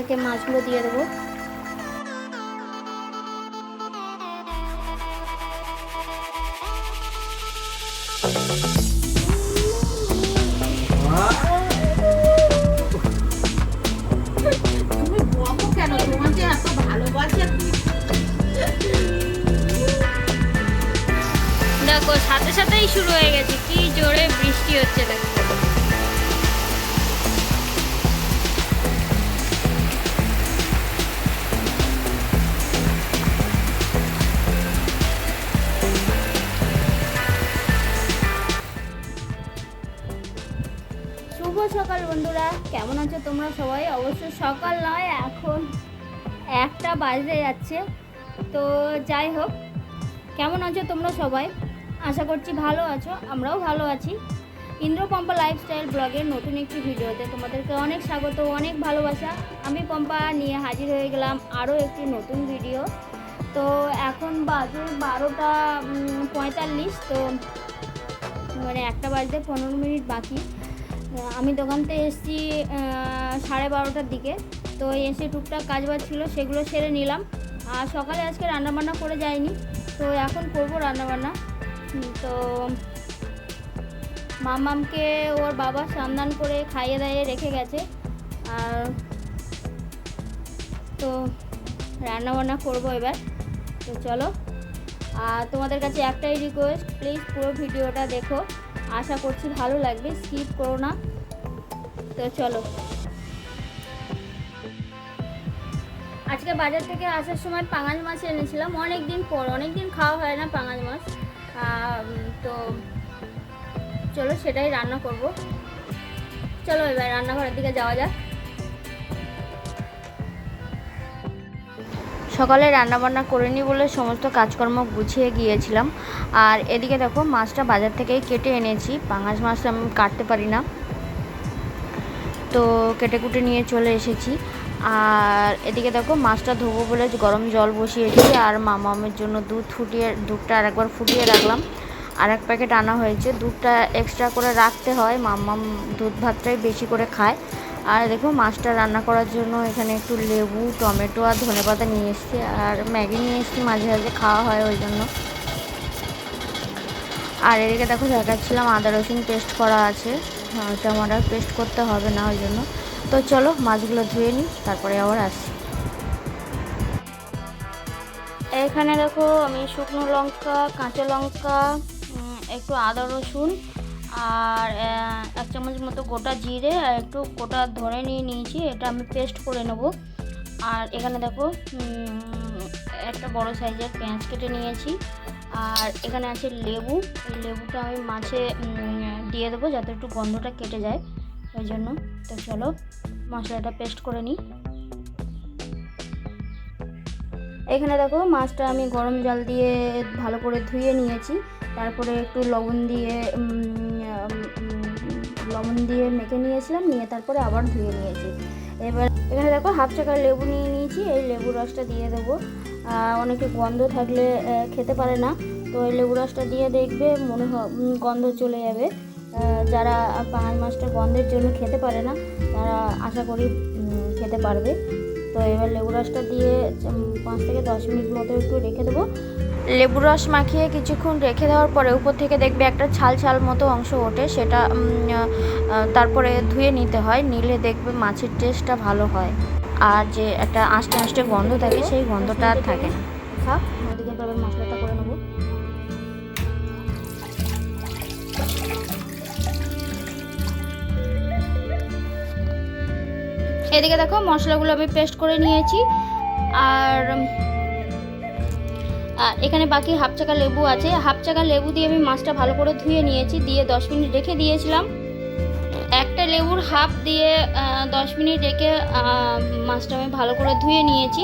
একে মাছগুলো দিয়ে দেবো। দেখো, সাথে সাথেই শুরু হয়ে গেছে। কি জোরে বৃষ্টি হচ্ছে, দেখো। কেমন আছো তোমরা সবাই? অবশ্য সকাল নয়, এখন একটা বাজতে যাচ্ছে। তো যাই হোক, কেমন আছো তোমরা সবাই? আশা করছি ভালো আছো, আমরাও ভালো আছি। ইন্দ্রপম্পা লাইফস্টাইল ব্লগের নতুন একটি ভিডিওতে তোমাদেরকে অনেক স্বাগত, অনেক ভালোবাসা। আমি পম্পা নিয়ে হাজির হয়ে গেলাম আরও একটি নতুন ভিডিও। তো এখন বাজে বারোটা পঁয়তাল্লিশ, তো মানে একটা বাজতে পনেরো মিনিট বাকি। আমি দোকানতে এসেছি সাড়ে বারোটার দিকে। তো এসে টুকটাক কাজ বাজ ছিল, সেগুলো সেরে নিলাম। আর সকালে আজকে রান্নাবান্না করে যাইনি, তো এখন করব রান্নাবান্না। তো মামামকে ওর বাবা সান্দান করে খাইয়ে দাইয়ে রেখে গেছে। আর তো রান্নাবান্না করব এবার। তো চলো, আর তোমাদের কাছে একটাই রিকোয়েস্ট প্লিজ পুরো ভিডিওটা দেখো। আশা করছি ভালো লাগবে স্কিপ করো না। তো চলো। আজকে বাজার থেকে আসার সময় পাঙাশ মাছ এনেছিলাম অনেক দিন পর অনেক দিন খাওয়া হয় না পাঙাশ মাছ। তো চলো সেটাই রান্না করব। চলো এবার রান্নাঘরের দিকে যাওয়া যাক। সকালে রান্নাবান্না করে নি বলে সমস্ত কাজকর্ম গুছিয়ে গিয়েছিলাম। আর এদিকে দেখো, মাছটা বাজার থেকেই কেটে এনেছি। পাঙাশ মাছ আমি কাটতে পারি না। তো কেটে কুটে নিয়ে চলে এসেছি। আর এদিকে দেখো, মাছটা ধোবো বলে গরম জল বসিয়েছি আর মামামের জন্য দুধ ফুটিয়ে, দুধটা আরেকবার ফুটিয়ে রাখলাম। আর এক প্যাকেট আনা হয়েছে। দুধটা এক্সট্রা করে রাখতে হয়। মামাম দুধ ভাতটাই বেশি করে খায়। আর দেখো মাছটা রান্না করার জন্য এখানে একটু লেবু টমেটো আর ধনেপাতা নিয়ে এসেছি। আর ম্যাগি নিয়ে এসেছি মাঝে মাঝে খাওয়া হয় ওই জন্য। আর এদিকে দেখো দেখাচ্ছিলাম আদা রসুন পেস্ট করা আছে। হ্যাঁ, টমাটোর পেস্ট করতে হবে না ওই জন্য। তো চলো মাছগুলো ধুয়ে নিই তারপরে আবার আসছি। এখানে দেখো আমি শুকনো লঙ্কা কাঁচা লঙ্কা একটু আদা রসুন আর এক চামচ মতো গোটা জিরে আর একটু গোটা ধরে নিয়ে নিয়েছি, এটা আমি পেস্ট করে নেব। আর এখানে দেখো একটা বড় সাইজের পেঁয়াজ কেটে নিয়েছি। আর এখানে আছে লেবু, এই লেবুটা আমি মাছে দিয়ে দেবো যাতে একটু গন্ধটা কেটে যায়, ওই জন্য। তো চলো, মশলাটা পেস্ট করে নিই। এখানে দেখো, মাছটা আমি গরম জল দিয়ে ভালো করে ধুয়ে নিয়েছি। তারপরে একটু লবণ দিয়ে লবণ দিয়ে মেখে নিয়েছিলাম, নিয়ে তারপরে আবার ধুয়ে নিয়েছি। এবার এখানে দেখো হাফ চাকার লেবু নিয়ে নিয়েছি, এই লেবু রসটা দিয়ে দেবো। অনেকে গন্ধ থাকলে খেতে পারে না, তো এই লেবু রসটা দিয়ে দেখবে মনে হয় গন্ধ চলে যাবে। যারা পাঙাশ মাছটা গন্ধের জন্য খেতে পারে না, তারা আশা করি খেতে পারবে। তো এবার লেবু রসটা দিয়ে পাঁচ থেকে দশ মিনিট মতো একটু রেখে দেবো। লেবু রস মাখিয়ে কিছুক্ষণ রেখে দেওয়ার পরে উপর থেকে দেখবে একটা ছাল ছাল মতো অংশ ওঠে, সেটা তারপরে ধুয়ে নিতে হয়, নিলে দেখবে মাছের টেস্টটা ভালো হয়। আর যে একটা আষ্টে আষ্টে গন্ধ থাকে, সেই গন্ধটা আর থাকে না। এদিকে দেখো মশলাগুলো আমি পেস্ট করে নিয়েছি। আর আর এখানে বাকি হাফ চাকা লেবু আছে। হাফ চাকা লেবু দিয়ে আমি মাছটা ভালো করে ধুয়ে নিয়েছি, দিয়ে দশ মিনিট রেখে দিয়েছিলাম। একটা লেবুর হাফ দিয়ে দশ মিনিট রেখে মাছটা আমি ভালো করে ধুয়ে নিয়েছি।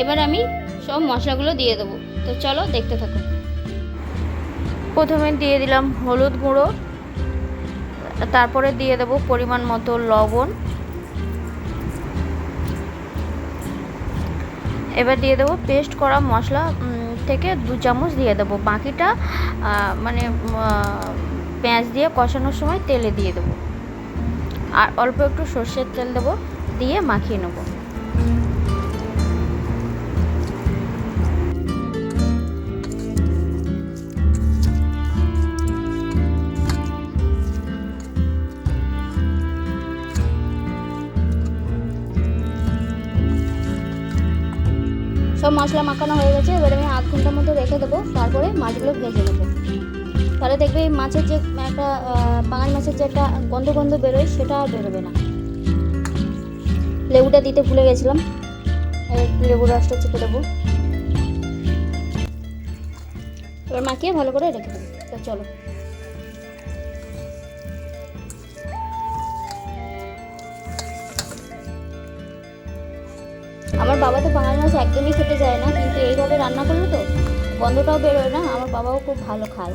এবার আমি সব মশলাগুলো দিয়ে দেবো। তো চলো দেখতে থাকো। প্রথমে দিয়ে দিলাম হলুদ গুঁড়ো, তারপরে দিয়ে দেবো পরিমাণ মতো লবণ। এবার দিয়ে দেবো পেস্ট করা মশলা থেকে দু চামচ দিয়ে দেবো। বাকিটা মানে পেঁয়াজ দিয়ে কষানোর সময় তেলে দিয়ে দেবো। আর অল্প একটু সর্ষের তেল দেবো, দিয়ে মাখিয়ে নেব। সব মশলা মাখানো হয়ে গেছে, এবার আমি আধ ঘণ্টার মতো রেখে দেবো, তারপরে মাছগুলো ভেজে নেব। তাহলে দেখবে মাছের যে একটা বাঙালি মাছের যে একটা গন্ধ গন্ধ বেরোয়, সেটা আর বেরোবে না। লেবুটা দিতে ভুলে গেছিলাম লেবুর রসটা চেপে দেবো। এবার মাখিয়ে ভালো করে রেখে দেবো। তো চলো। আমার বাবা তো বাঙালি মাছ একদমই খেতে চায় না, কিন্তু এইভাবে রান্না করলে তো গন্ধটাও বেরোয় না, আমার বাবাও খুব ভালো খায়।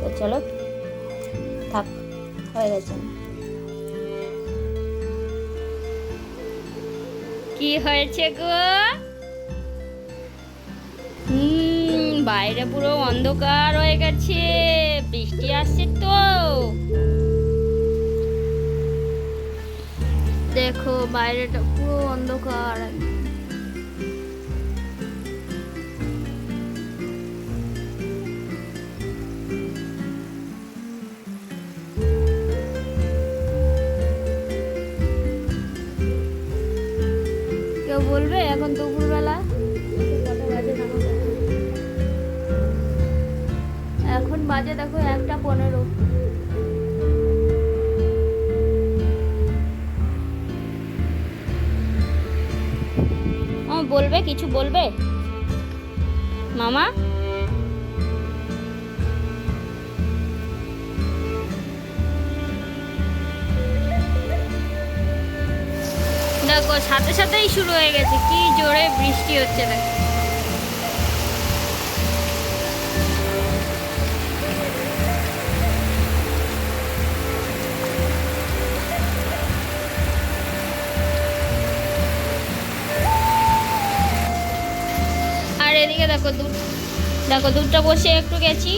তো চলো, থাক, হয়ে গেছে। কি হয়েছে গো? বাইরে পুরো অন্ধকার হয়ে গেছে, বৃষ্টি আসছে তো। দেখো বাইরেটা পুরো অন্ধকার কেউ বলবে এখন দুপুরবেলা? এখন বাজে দেখো একটা পনেরো বলবে, কিছু বলবে? মামা? দেখো, সাথে সাথেই শুরু হয়ে গেছে। কি জোরে বৃষ্টি হচ্ছে, দেখো। দেখো দুধ দেখো দুধটা বসে একটু গেছি।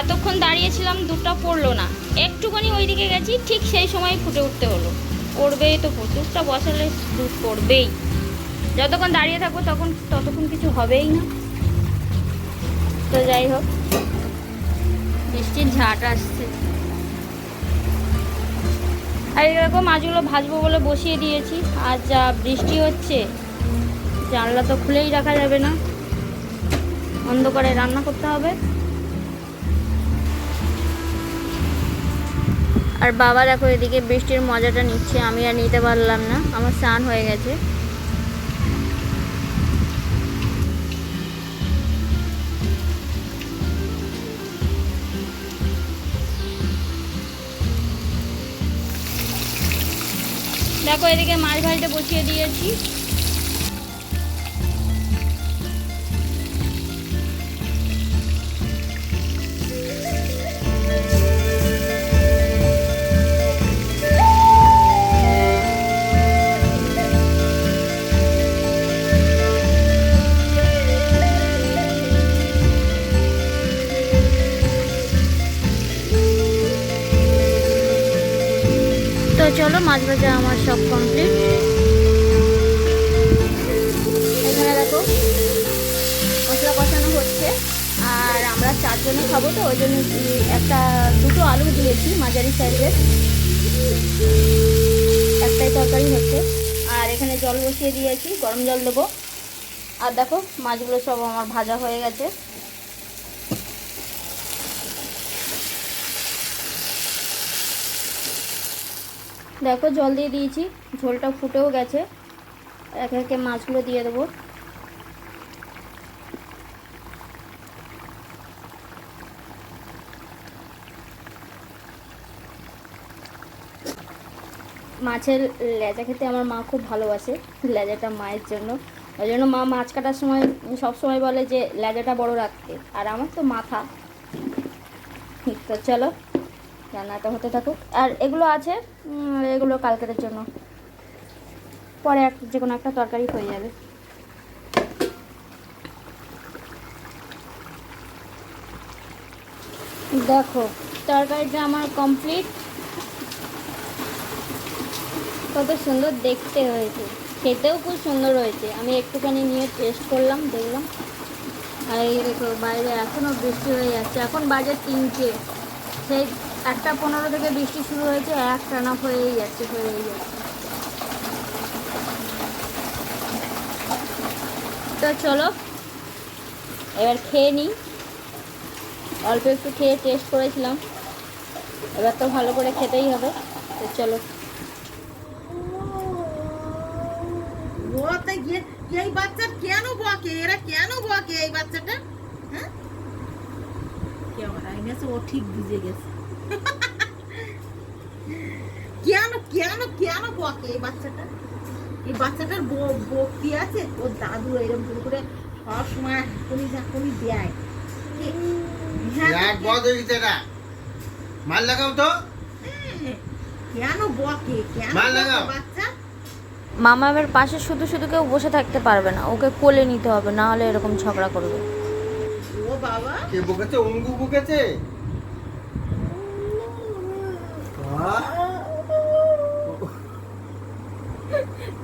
এতক্ষণ দাঁড়িয়েছিলাম দুধটা পড়ল না। একটুখানি ওইদিকে গেছি, ঠিক সেই সময় ফুটে উঠতে হলো। পড়বেই তো দুধটা বসালে দুধ পড়বেই। যতক্ষণ দাঁড়িয়ে থাকব তখন, ততক্ষণ কিছু হবেই না। তো যাই হোক, বৃষ্টির ঝাঁট আসছে। আর এরকম মাছগুলো ভাজবো বলে বসিয়ে দিয়েছি আর যা বৃষ্টি হচ্ছে, জানলা তো খুলেই রাখা যাবে না। অন্ধকারে রান্না করতে হবে। আর বাবা দেখো এদিকে বৃষ্টির মজাটা নিচ্ছে, আমি আর নিতে পারলাম না, আমার স্নান হয়ে গেছে। দেখো এদিকে মাছ ভাজতে বসিয়ে দিয়েছি। তো চলো মাছ ভাজা আমার সব কমপ্লিট এখানে দেখো মশলা কষানো হচ্ছে। আর আমরা চারজনে খাব তো, ওই জন্য একটা, দুটো আলু দিয়েছি মাঝারি সাইজের। একটাই তরকারি হচ্ছে। আর এখানে জল বসিয়ে দিয়েছি, গরম জল দেবো। আর দেখো, মাছগুলো সব আমার ভাজা হয়ে গেছে। দেখো, জল দিয়ে দিয়েছি, ঝোলটা ফুটেও গেছে। একে একে মাছগুলো দিয়ে দেবো। মাছের লেজা খেতে আমার মা খুব ভালোবাসে লেজাটা মায়ের জন্য। ওই জন্য মা মাছ কাটার সময় সব সময় বলে যে, লেজাটা বড় রাখতে। আর আমার তো মাথা। তো চলো, রান্নাটা হতে থাকুক। আর এগুলো আছে এগুলো কালকের জন্য। পরে এক, যে কোনো একটা তরকারি হয়ে যাবে। দেখো, তরকারিটা আমার কমপ্লিট কত সুন্দর দেখতে হয়েছে। খেতেও খুব সুন্দর হয়েছে। আমি একটুখানি নিয়ে টেস্ট করলাম, দেখলাম। আর এই দেখো, বাইরে এখনও বৃষ্টি হয়ে যাচ্ছে। এখন বাজে তিনটে। সেই একটা পনেরো থেকে বৃষ্টি শুরু হয়েছে, এক টানা হয়েই যাচ্ছে হয়েই যাচ্ছে। তো চলো, এবার খেয়ে নিই। অল্প একটু খেয়ে টেস্ট করেছিলাম। এবার তো ভালো করে খেতেই হবে। তো চলো ও তাই গিয়ে এই বাচ্চা কেন বকে? এরা কেন বকে এই বাচ্চাটা? হ্যাঁ? ক্যামেরা এনেছে ও ঠিক বুঝে গেছে। কেন কেন কেন বকে এই বাচ্চাটা? এই বাচ্চাটার বক্তি আছে? ওর দাদু এরকম করে করে সবসময় হাঁকুনি ঝাঁকুনি দেয়। হ্যাঁ, হয়ে মাল লাগাও তো। হ্যাঁ, কেন বকে? কেন মার বাচ্চা? মামামের পাশে শুধু শুধু কেউ বসে থাকতে পারবে না। ওকে কোলে নিতে হবে না হলে এরকম ঝগড়া করবে। ও বাবা। কে বকেছে? উঙ্গু বকেছে?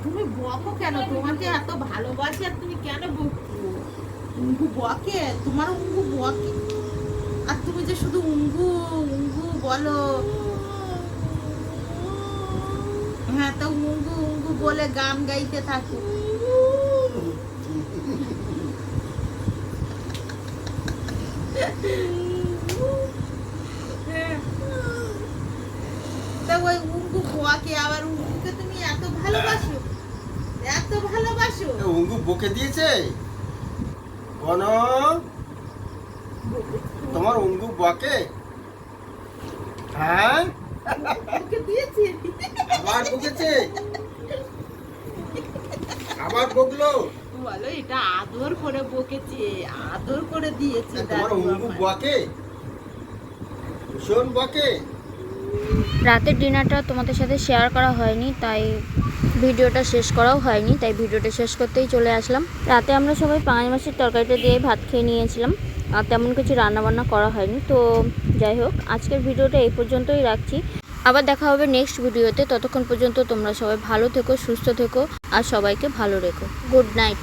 তুমি বকো কেন? তোমাকে এত ভালোবাসি আর তুমি কেন বকো উঙ্গু বকে? তোমার উঙ্গু বকে? আর তুমি যে শুধু উঙ্গু উঙ্গু বলো। হ্যাঁ তো উঙ্গু বলে গান গাইতে থাকো। তা ওই উঙ্গু আবার উঙ্গুকে তুমি এত ভালোবাসো? এত ভালোবাসো? এ উঙ্গু বকে দিয়েছে? কোন তোমার উঙ্গু বকে হ্যাঁ? দিয়েছি? আবার বকেছে? আবার বকলো? বলো এটা আদর করে বকেছে আদর করে দিয়েছে তোমার আমায়। বকে? ভীষণ বকে? রাতের ডিনারটা তোমাদের সাথে শেয়ার করা হয়নি তাই ভিডিওটা শেষ করাও হয়নি তাই ভিডিওটা শেষ করতেই চলে আসলাম। রাতে আমরা সবাই পাঁচ মাসের তরকারিটা দিয়ে ভাত খেয়ে নিয়েছিলাম আর তেমন কিছু রান্নাবান্না করা হয়নি তো যাই হোক আজকের ভিডিওটা এই পর্যন্তই রাখছি। আবার দেখা হবে নেক্সট ভিডিওতে ততক্ষণ পর্যন্ত তোমরা সবাই ভালো থেকো, সুস্থ থেকো, আর সবাইকে ভালো রেখো। Good night